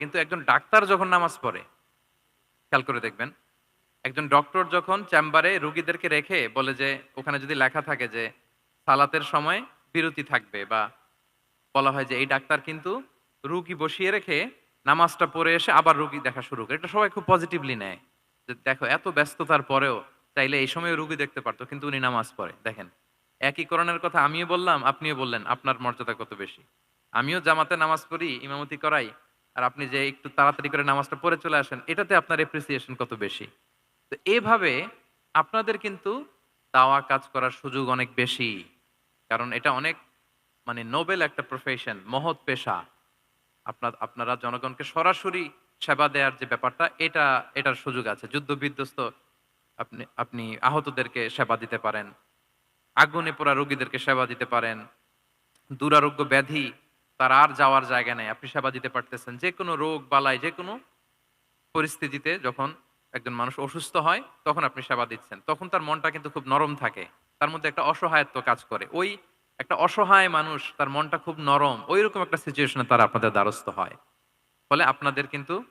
কিন্তু একজন ডাক্তার যখন নামাজ পড়ে, খেয়াল করে দেখবেন, একজন ডক্টর যখন চেম্বারে রুগীদেরকে রেখে বলে যে, ওখানে যদি লেখা থাকে যে, সালাতের সময় বিরতি থাকবে বা বলা হয় যে, এই ডাক্তার কিন্তু রুগী বসিয়ে রেখে নামাজটা পড়ে এসে আবার রুগী দেখা শুরু করে। এটা সবাই খুব পজিটিভলি নেয় যে, দেখো, এত ব্যস্ততার পরেও চাইলে এই সময় রুগী দেখতে পারতো, কিন্তু উনি নামাজ পড়ে। দেখেন, একই করণের কথা আমিও বললাম, আপনিও বললেন, আপনার মর্যাদা কত বেশি? আমিও জামাতে নামাজ পড়ি, ইমামতি করাই আর আপনি যে একটু তাড়াতাড়ি করে নামাজটা পড়ে চলে আসেন, এটাতে আপনার এপ্রিসিয়েশন কত বেশি? তো এভাবে আপনাদের কিন্তু দাওয়া কাজ করার সুযোগ অনেক বেশি। কারণ এটা অনেক মানে নোবেল একটা প্রফেশন মহৎ পেশা। আপনার, আপনারা জনগণকে সরাসরি সেবা দেওয়ার যে ব্যাপারটা, এটা, এটার সুযোগ আছে। যুদ্ধ বিধ্বস্ত আপনি আপনি আহতদেরকে সেবা দিতে পারেন। আগুনে পোড়া রোগীদেরকে সেবা দিতে পারেন। দুরারোগ্য ব্যাধি তার আর যাওয়ার জায়গা নেই। আপনি সেবা দিতে পারতেছেন। যে কোনো রোগ, বালাই যে কোনো পরিস্থিতিতে যখন একজন মানুষ অসুস্থ হয়, তখন আপনি সেবা দিচ্ছেন। তখন তার মনটা কিন্তু খুব নরম থাকে। তার মধ্যে একটা অসহায়ত্ব কাজ করে। ওই একটা অসহায় মানুষ, তার মনটা খুব নরম। ওই রকম একটা সিচুয়েশনে তারা আপনাদের দ্বারস্থ হয়। ফলে আপনাদের কিন্তু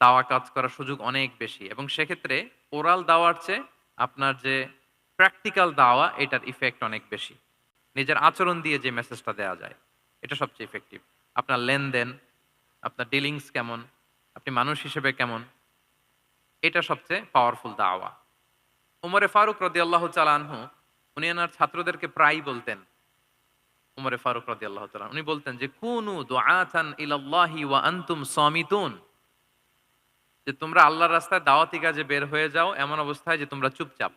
দাওয়া কাজ করার সুযোগ অনেক বেশি। এবং সেক্ষেত্রে ওরাল দাওয়ার চেয়ে আপনার যে প্র্যাকটিক্যাল দাওয়া, এটার ইফেক্ট অনেক বেশি। নিজের আচরণ দিয়ে যে মেসেজটা দেওয়া যায়। এটা সবচেয়ে ইফেক্টিভ আপনার লেনদেন, আপনার ডিলিংস কেমন, আপনি মানুষ হিসেবে কেমন, এটা সবচেয়ে পাওয়ারফুল দাওয়া। উমরে ফারুক রদি আল্লাহ চালানহু উনি ওনার ছাত্রদেরকে প্রায় বলতেন, উমরে ফারুক রদি আল্লাহ তালান উনি বলতেন যে, কুনু দুআতান ইলাল্লাহি ওয়া আনতুম সামিতুন। যে, তোমরা আল্লাহর রাস্তায় দাওয়াতি কাজে বের হয়ে যাও, এমন অবস্থায় যে, তোমরা চুপচাপ।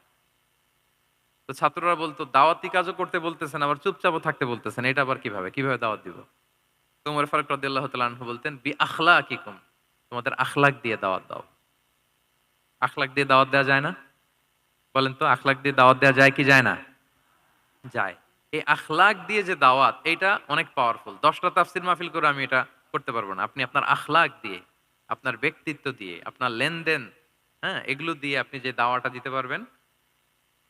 তো ছাত্ররা বলতো, দাওয়াতি কাজও করতে বলতেছেন, আবার চুপচাপও থাকতে বলতেছেন। এটা আবার কীভাবে? কীভাবে দাওয়াত দিব? তো উমর ফারুক রদি আল্লাহ বলতেন, বি আখলা কিকুম তোমাদের আখলাক দিয়ে দাওয়াত দাও। আখলাক দিয়ে দাওয়াত দেওয়া যায় না? বলেন তো, আখলাক দিয়ে দাওয়াত দেওয়া যায় কি যায় না? যায়। এই আখলাক দিয়ে যে দাওয়াত এটা অনেক পাওয়ারফুল দশটা তাফসির মাহফিল করে আমি এটা করতে পারব না। আপনি আপনার আখলাক দিয়ে, আপনার ব্যক্তিত্ব দিয়ে, আপনার লেনদেন হ্যাঁ এগুলো দিয়ে আপনি যে দাওয়াটা দিতে পারবেন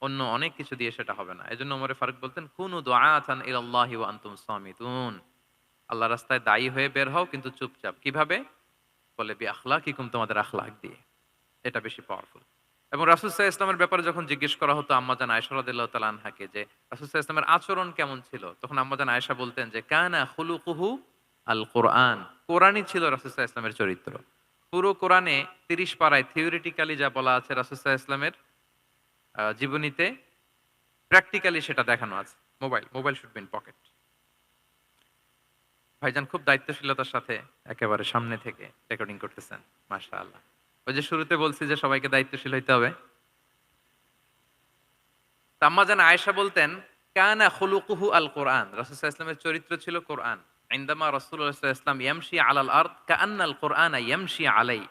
অন্য অনেক কিছু দিয়ে সেটা হবে না। এজন্য ওমরে ফারুক বলতেন কুনু আল্লাহ রাস্তায় দায়ী হয়ে বের হও কিন্তু চুপচাপ। কীভাবে? বলে বি আখলাকিকুম তোমাদের আখলাক দিয়ে। এটা বেশি পাওয়ারফুল এবং রাসুসাহ ইসলামের ব্যাপারে যখন জিজ্ঞেস করা হতো আম্মাজান আয়সা রাদিল্লাহ তালা আনহাকে যে রাসুসাহ ইসলামের আচরণ কেমন ছিল তখন আম্মাজান আয়সা বলতেন যে কানা হুলুকুহু আল কোরআন কোরআনই ছিল রাসুসাহ ইসলামের চরিত্র। পুরো কোরআনে তিরিশ পাড়ায় থিওরিটিক্যালি যা বলা আছে রাসুসাহ ইসলামের আহ, জীবনীতে প্র্যাকটিক্যালি সেটা দেখানো আছে। Mobile mobile should be in pocket ভাইজান, খুব দায়িত্বশীলতার সাথে একেবারে সামনে থেকে রেকর্ডিং করতেছেন মাশা আল্লাহ ওই যে শুরুতে বলছি যে সবাইকে দায়িত্বশীল হইতে হবে। তাম্মা জান আয়েশা বলতেন, কানা খুলুকুহু আল কোরআন। রাসূল ইসলামের চরিত্র ছিল কোরআন। ইনদামা রাসূলুল্লাহ ইসলাম ইয়ামশি আলাল আরদ কাআন্নাল কোরআন ইয়ামশি আলাই।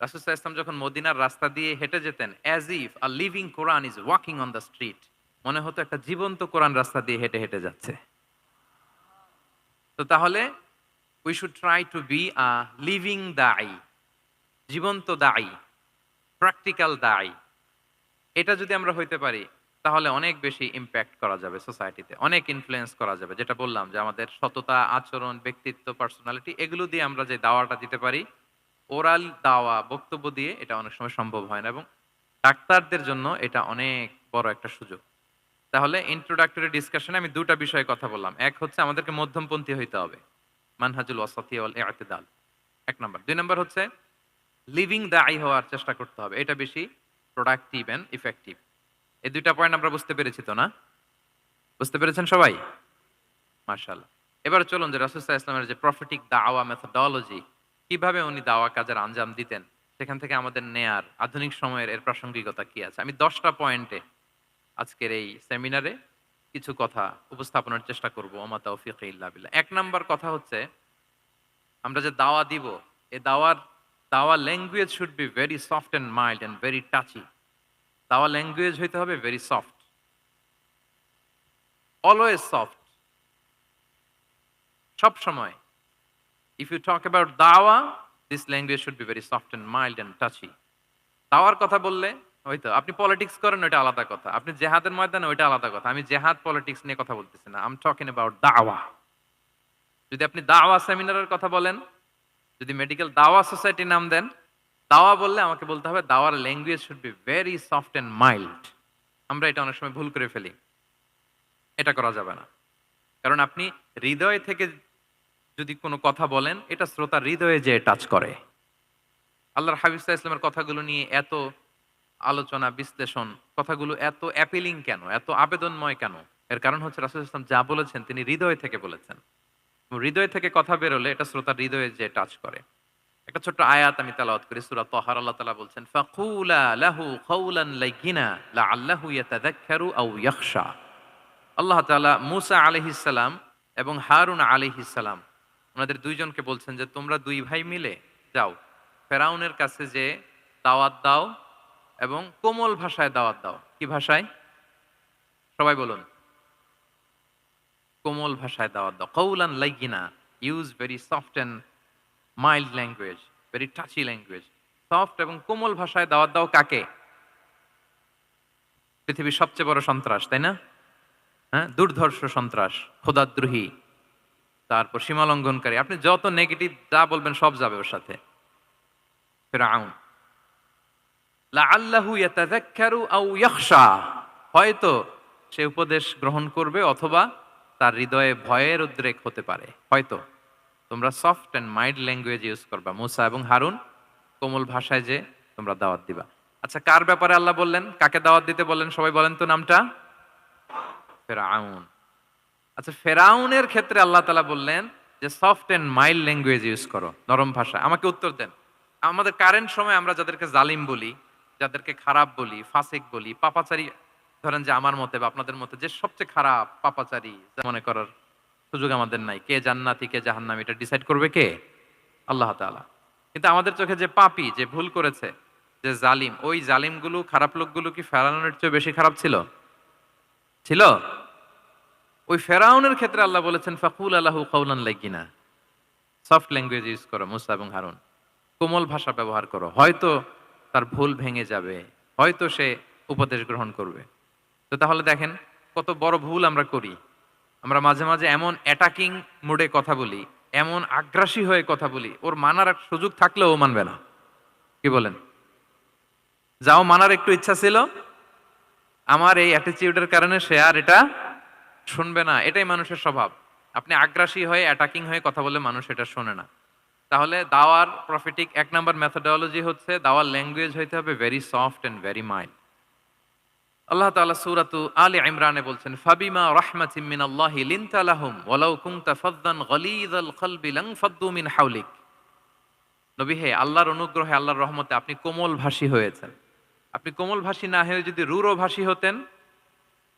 রাসূল ইসলাম যখন মদিনার রাস্তা দিয়ে হেঁটে যেতেন as if a living Quran is walking on the street মনে হতো একটা জীবন্ত কোরআন রাস্তা দিয়ে হেঁটে হেঁটে যাচ্ছে। তো তাহলে we should try to be a living দাই জীবন্ত দায়ী প্র্যাকটিক্যাল দায়ী এটা যদি আমরা হইতে পারি, তাহলে অনেক বেশি ইম্প্যাক্ট করা যাবে সোসাইটিতে অনেক ইনফ্লুয়েন্স করা যাবে। যেটা বললাম যে আমাদের সততা, আচরণ, ব্যক্তিত্ব পার্সোনালিটি এগুলো দিয়ে আমরা যে দাওয়াটা দিতে পারি ওরাল দাওয়া, বক্তব্য দিয়ে এটা অনেক সময় সম্ভব হয় না এবং ডাক্তারদের জন্য এটা অনেক বড় একটা সুযোগ। তাহলে ইন্ট্রোডাক্টরি ডিসকাশনে আমি দুটা বিষয়ে কথা বললাম। এক হচ্ছে আমাদেরকে মধ্যমপন্থী হইতে হবে। মানহাজুল ওয়াসাতি ওয়াল ইআতিদাল এক নম্বর। দুই নম্বর হচ্ছে লিভিং দায়ী হওয়ার চেষ্টা করতে হবে। এটা বেশি প্রোডাক্টিভ অ্যান্ড ইফেক্টিভ এই দুইটা পয়েন্ট আমরা বুঝতে পেরেছি তো না? বুঝতে পেরেছেন সবাই? মার্শাল এবার চলুন যে রাসুসাহ ইসলামের যে প্রফিটিক দাওয়া মেথডোলজি কীভাবে উনি দাওয়া কাজের আঞ্জাম দিতেন? সেখান থেকে আমাদের নেয়ার আধুনিক সময়ের এর প্রাসঙ্গিকতা কি আছে? আমি দশটা পয়েন্টে আজকের এই সেমিনারে কিছু কথা উপস্থাপনের চেষ্টা করব, ওমা তৌফিক ইল্লা বিল্লাহ। এক নাম্বার কথা হচ্ছে, আমরা যে দাওয়া দিব, এ দাওয়ার, দাওয়া language should be very soft and mild and very touchy দাওয়া ল্যাঙ্গুয়েজ হইতে হবে ভেরি সফট অলওয়েজ সফট সব সময় ইফ ইউ টক অ্যাবাউট দাওয়া this language should be very soft and mild and touchy দাওয়ার কথা বললে হয়তো আপনি পলিটিক্স করেন, ওইটা আলাদা কথা। আপনি জেহাদের ময়দানে, ওইটা আলাদা কথা। আমি জেহাদ পলিটিক্স নিয়ে কথা বলতেছি না। আম টকিং অ্যাবাউট দাওয়া যদি আপনি দাওয়া সেমিনারের কথা বলেন, যদি মেডিকেল দাওয়া সোসাইটি নাম দেন দাওয়া বললে আমাকে বলতে হবে দাওয়ার language should be very soft and mild আমরা এটা অনেক সময় ভুল করে ফেলি। এটা করা যাবে না। কারণ আপনি হৃদয় থেকে যদি কোনো কথা বলেন, এটা শ্রোতার হৃদয়ে যে টাচ করে। আল্লাহর হাবিব ইসলামের কথাগুলো নিয়ে এত আলোচনা, বিশ্লেষণ, কথাগুলো এত অ্যাপিলিং কেন? এত আবেদনময় কেন? এর কারণ হচ্ছে রাসুল ইসলাম যা বলেছেন, তিনি হৃদয় থেকে বলেছেন। হৃদয় থেকে কথা বেরোলে এটা শ্রোতার হৃদয়ে যে টাচ করে। একটা ছোট্ট আয়াত আমি তেলাওয়াত করি, সূরা তাহার আল্লাহ তাআলা বলছেন, ফাকুলা লাহু কাওলান লাইয়িনা লাআল্লাহু ইয়াতাযাক্কারু আও ইয়াখশা। আল্লাহ তাআলা মূসা আলাইহিস সালাম এবং হারুন আলাইহিস সালাম ওনাদের দুইজনকে বলছেন যে, তোমরা দুই ভাই মিলে যাও, ফেরাউনের কাছে যে দাওয়াত দাও এবং কোমল ভাষায় দাওয়াত দাও। কি ভাষায়? সবাই বলুন। কোমল ভাষায় দাওয়াত দাও। কৌলান লাইগিনা, use very soft and mild language, very touchy language. Soft এবং কোমল ভাষায় দাওয়াত দাও কাকে? পৃথিবীর সবচেয়ে বড় সন্ত্রাস, তাই না? হ্যাঁ দুর্ধর্ষ সন্ত্রাস, খোদাদ্রোহী। তারপর সীমালঙ্ঘনকারী আপনি যত নেগেটিভ যা বলবেন সব যাবে ওর সাথে। হয়তো সে উপদেশ গ্রহণ করবে অথবা তার হৃদয়ে ভয়ের উদ্রেক হতে পারে। হয়তো। তোমরা soft and mild language use করবা। মুসা এবং হারুন, কোমল ভাষায় যে তোমরা দাওয়াত দিবা। আচ্ছা কার ব্যাপারে আল্লাহ বললেন? কাকে দাওয়াত দিতে বললেন? সবাই বলেন তো নামটা। ফেরাউন। আচ্ছা ফেরাউনের ক্ষেত্রে আল্লাহ তালা বললেন যে soft and mild language use করো, নরম ভাষা। আমাকে উত্তর দেন। আমাদের কারেন্ট সময় আমরা যাদেরকে জালিম বলি, যাদেরকে খারাপ বলি, ফাসিক বলি, পাপাচারি, ধরেন যে আমার মতে বা আপনাদের মতে, যে সবচেয়ে খারাপ পাপাচারি মনে করার সুযোগ আমাদের নাই। কে জান্নাতি, কে জাহান্নাম, এটা ডিসাইড করবে কে? আল্লাহ তাআলা। কিন্তু আমাদের চোখে যে পাপি, যে ভুল করেছে, যে জালিম, ওই জালিমগুলো, খারাপ লোকগুলো কি ফেরানোর চেয়ে বেশি খারাপ ছিল? ছিল? ওই ফেরাউনের ক্ষেত্রে আল্লাহ বলেছেন, ফাকুল আল্লাহু কৌলান লাইগিনা সফট ল্যাঙ্গুয়েজ ইউজ করো, মুসা এবং হারুন। কোমল ভাষা ব্যবহার করো। হয়তো তার ভুল ভেঙে যাবে, হয়তো সে উপদেশ গ্রহণ করবে। তো তাহলে দেখেন, কত বড় ভুল আমরা করি। আমরা মাঝে মাঝে এমন অ্যাটাকিং মোডে কথা বলি, এমন আগ্রাসী হয়ে কথা বলি, ওর মানার সুযোগ থাকলেও মানবে না। কি বলেন? যাও, মানার একটু ইচ্ছা ছিল। আমার এই অ্যাটিচিউডের কারণে সে আর এটা শুনবে না, এটাই মানুষের স্বভাব। আপনি আগ্রাসী হয়ে অ্যাটাকিং হয়ে কথা বলে মানুষ এটা শোনে না। তাহলে দাওয়ার প্রফিটিক এক নাম্বার মেথোডোলজি হচ্ছে, দাওয়ার ল্যাঙ্গুয়েজ হইতে হবে very soft and very mild আল্লাহ তাআলা সূরাতু আলে ইমরানে বলছেন, ফাবিমা রাহমাতিম মিনাল্লাহি লিনতা লাহুম, ওয়ালাউ কুনতা ফাদদান গলিযাল কলবি লানফাদ্দু মিন হাওলিক। নবী হে, আল্লাহর অনুগ্রহে, আল্লাহর রহমতে আপনি কোমল ভাষী হয়েছেন। আপনি কোমল ভাষী না হয়ে যদি রূঢ় ভাষী হতেন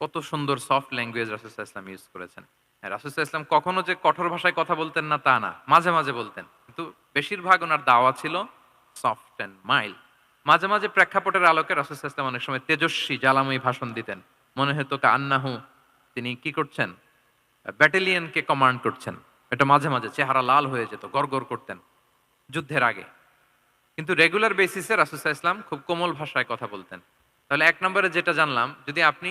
কত সুন্দর সফট ল্যাঙ্গুয়েজ রাসুল ইসলাম ইউজ করেছেন। হ্যাঁ রাসুল ইসলাম কখনো যে কঠোর ভাষায় কথা বলতেন না তা না, মাঝে মাঝে বলতেন। কিন্তু বেশিরভাগ ওনার দাওয়া ছিল সফট অ্যান্ড মাইল্ড মাঝে মাঝে প্রেক্ষাপটের আলোকে রাসুল ইসলাম অনেক সময় তেজস্বী, জ্বালাময়ী ভাষণ দিতেন। মনে হতো কা আন্নাহু তিনি কি করছেন? ব্যাটালিয়নকে কমান্ড করছেন। এটা মাঝে মাঝে চেহারা লাল হয়ে যেত গড় করতেন যুদ্ধের আগে। কিন্তু রেগুলার বেসিসে রাসুসাহ ইসলাম খুব কোমল ভাষায় কথা বলতেন। তাহলে এক নম্বরে যেটা জানলাম, যদি আপনি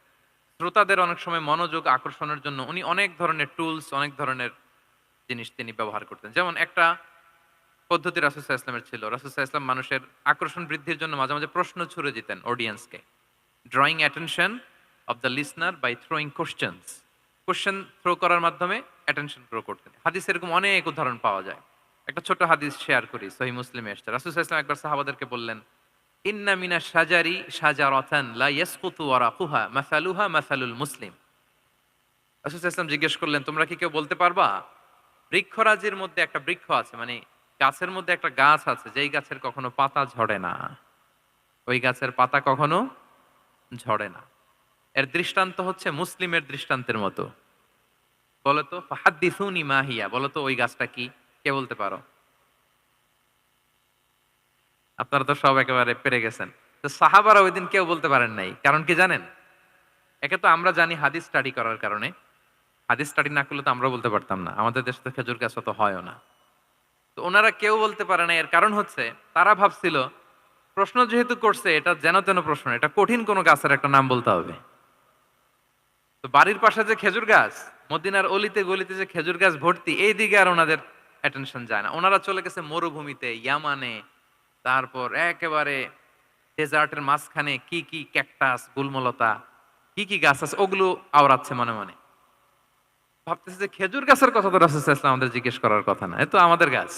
শ্রোতাদের অনেক সময় মনোযোগ আকর্ষণের জন্য উনি অনেক ধরনের টুলস অনেক ধরনের জিনিস তিনি ব্যবহার করতেন। যেমন একটা পদ্ধতি রাসুসাহ ইসলামের ছিল। রাসুসাহ ইসলাম মানুষের আকর্ষণ বৃদ্ধির জন্য মাঝে মাঝে প্রশ্ন ছুড়ে দিতেন অডিয়েন্সকে drawing attention of the listener by throwing questions question throw করার মাধ্যমে অ্যাটেনশন গ্রো করতেন। হাদিস এরকম অনেক উদাহরণ পাওয়া যায়। একটা ছোট হাদিস শেয়ার করি সহি মুসলিমে এসছে। রাসুল ইসলাম একবার সাহাবাদেরকে বললেন ইন্না মিনা সাজারি সাজারাতান লা ইয়াসকুতু মাসালুহা মাসালুল মুসলিম। রাসুল জিজ্ঞেস করলেন, তোমরা কি কেউ বলতে পারবা? বৃক্ষরাজির মধ্যে একটা বৃক্ষ আছে মানে গাছের মধ্যে একটা গাছ আছে, যেই গাছের কখনো পাতা ঝরে না। ওই গাছের পাতা কখনো ঝরে না। এর দৃষ্টান্ত হচ্ছে মুসলিমের দৃষ্টান্তের মতো। বলতো, ফাহাদ্দিসুনি মাহিয়া বলতো, ওই গাছটা কি? কে বলতে পারো? আপনারা তো সব একেবারে পেরে গেছেন। তো সাহাবারা ওই দিন কেউ বলতে পারেন নাই, কারণ কি জানেন? একে তো আমরা জানি হাদিস স্টাডি করার কারণে। হাদিস স্টাডি না করলে তো আমরা বলতে পারতাম না। আমাদের দেশে তো খেজুর গাছ অত হয়ও না। তো ওনারা কেউ বলতে পারে না এর কারণ হচ্ছে, তারা ভাবছিল, প্রশ্ন যেহেতু করছে, এটা যেন তেন প্রশ্ন, এটা কঠিন কোনো গাছের একটা নাম বলতে হবে। তো বাড়ির পাশে যে খেজুর গাছ, মদিনার অলিতে গলিতে যে খেজুর গাছ ভর্তি এই দিকে আর ওনাদের অ্যাটেনশন যায় না। ওনারা চলে গেছে মরুভূমিতে, ইয়ামানে তারপর একেবারে ডেজার্টের মাঝখানে কি কি ক্যাকটাস, গুলমলতা, কি কি গাছ আছে, ওগুলো আওড়াচ্ছে মনে মনে। ভাবতেছে যে খেজুর গাছের কথা তো রাসুল আমাদের জিজ্ঞেস করার কথা না। এ তো আমাদের গাছ,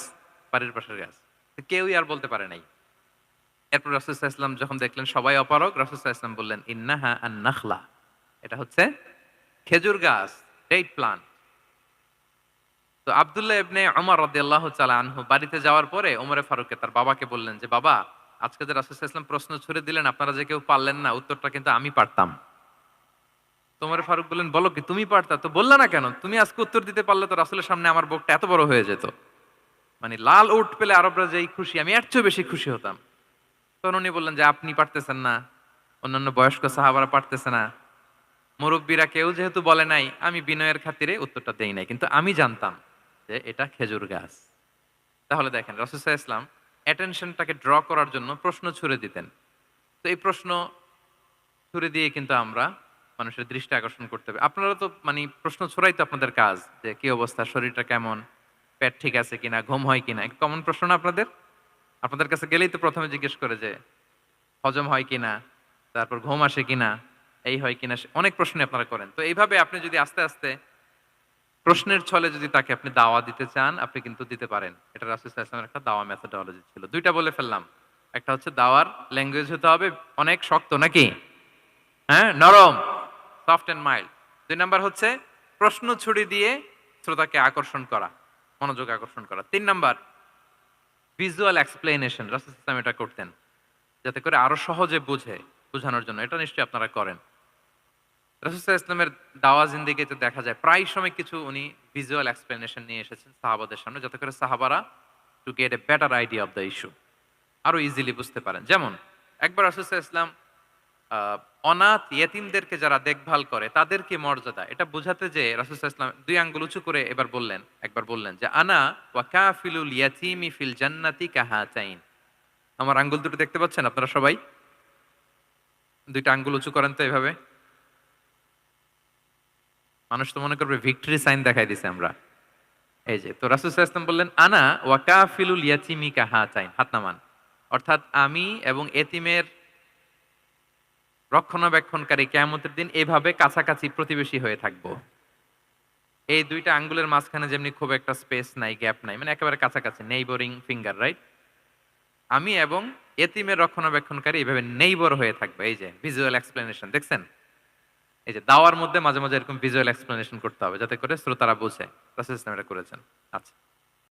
বাড়ির পাশের গাছ। কেউই আর বলতে পারে নাই। এরপর রাসুল ইসলাম যখন দেখলেন সবাই অপারক রাসুল ইসলাম বললেন, ইন্নাহা আন নাখলা এটা হচ্ছে খেজুর গাছ ডেট প্লান্ট। তো আব্দুল্লাহ ইবনে ওমর রাদিয়াল্লাহু তাআলা আনহু বাড়িতে যাওয়ার পরে ওমরে ফারুককে তার বাবাকে বললেন যে, বাবা, আজকে যে রাসূল ওয়াসাল্লাম প্রশ্ন ছুড়ে দিলেন, আপনারা যে কেউ পারলেন না, উত্তরটা কিন্তু আমি পারতাম। তোমার ফারুক বললেন, বলো কি, তুমি পারতা? তো বললে না কেন, তুমি আজকে উত্তর দিতে পারলে তো রাসূলের সামনে আমার বুকটা এত বড় হয়ে যেত। মানে লাল উট পেলে আরবরা যেই খুশি, আমি এর চেয়েও বেশি খুশি হতাম। তখন উনি বললেন যে, আপনি পারতেছেন না, অন্যান্য বয়স্ক সাহাবারা পারতেছে না। মুরব্বীরা কেউ যেহেতু বলে নাই, আমি বিনয়ের খাতিরে উত্তরটা দেই নাই। কিন্তু আমি জানতাম। যে এটা খেজুর গাছ। তাহলে দেখেন রসুসা ইসলাম অ্যাটেনশনটাকে ড্র করার জন্য প্রশ্ন ছুড়ে দিতেন। তো এই প্রশ্ন ছুড়ে দিয়ে কিন্তু আমরা মানুষের দৃষ্টি আকর্ষণ করতে হবে। আপনারা তো মানে প্রশ্ন ছড়াই তো আপনাদের কাজ, যে কি অবস্থা, শরীরটা কেমন, পেট ঠিক আছে কিনা, ঘুম হয় কিনা কমন প্রশ্ন না আপনাদের? আপনাদের কাছে গেলেই তো প্রথমে জিজ্ঞেস করে যে, হজম হয় কিনা, তারপর ঘুম আসে কিনা, এই হয় কিনা অনেক প্রশ্ন আপনারা করেন। তো এইভাবে আপনি যদি আস্তে আস্তে প্রশ্নের ছলে যদি তাকে আপনি দাওয়া দিতে চান, আপনি কিন্তু দিতে পারেন। এটা রাসুল ইসলামের একটা দাওয়া মেথোডোলজি ছিল। দুইটা বলে ফেললাম। একটা হচ্ছে দাওয়ার ল্যাঙ্গুয়েজ হতে হবে, অনেক শক্ত নাকি? হ্যাঁ নরম সফট এন্ড মাইল্ড দুই নাম্বার হচ্ছে প্রশ্ন ছুড়ি দিয়ে শ্রোতাকে আকর্ষণ করা, মনোযোগ আকর্ষণ করা। তিন নাম্বার ভিজুয়াল এক্সপ্লেনেশন রাসুল এটা করতেন, যাতে করে আরও সহজে বুঝে, বোঝানোর জন্য। এটা নিশ্চয়ই আপনারা করেন। রাসুসাহ ইসলামের দাওয়া জিন্দিগিতে দেখা যায়। প্রায় সময় কিছু উনি ভিজুয়াল এক্সপ্লেনেশন নিয়ে এসেছেন সাহাবাদের সামনে, যাতে করে সাহাবারা to get a better idea of the issue আরও ইজিলি বুঝতে পারেন। যেমন, একবার রাসুসাহ ইসলাম অনাথ ইয়েতিমদেরকে যারা দেখভাল করে, তাদের কি মর্যাদা? এটা বোঝাতে যে রাসুসাহ ইসলাম দুই আঙ্গুল উঁচু করে এবার বললেন, একবার বললেন যে, আনা ওয়া কাফিলুল ইয়াতিমি ফিল জান্নাতি কাহাতাইন। আমার আঙ্গুল দুটো দেখতে পাচ্ছেন আপনারা সবাই? দুইটা আঙ্গুল উঁচু করেন তো এভাবে। মানুষ তো মনে করবে ভিক্টরি সাইন দেখাই দিছে আমরা। এই যে, তো রাসুল ইসলাম বললেন, আনা ওয়াকাফিলুল ইয়াতিমি কাহা চাইন হাত নামান। অর্থাৎ আমি এবং এতিমের রক্ষণাবেক্ষণকারী কেয়ামতের দিন এভাবে কাছাকাছি প্রতিবেশী হয়ে থাকব। এই দুইটা আঙ্গুলের মাঝখানে যেমনি খুব একটা স্পেস নাই, গ্যাপ নাই মানে একেবারে কাছাকাছি, নেইবরিং ফিঙ্গার, রাইট? আমি এবং এতিমের রক্ষণাবেক্ষণকারী এভাবে নেইবর হয়ে থাকবে। এই যে, ভিজুয়াল এক্সপ্লেনেশন, দেখছেন? এই যে দাওয়ার মধ্যে মাঝে মাঝে এরকম ভিজুয়াল এক্সপ্লেনেশন করতে হবে, যাতে করে শ্রোতারা বুঝে। প্রসেস এটা করেছেন। আচ্ছা।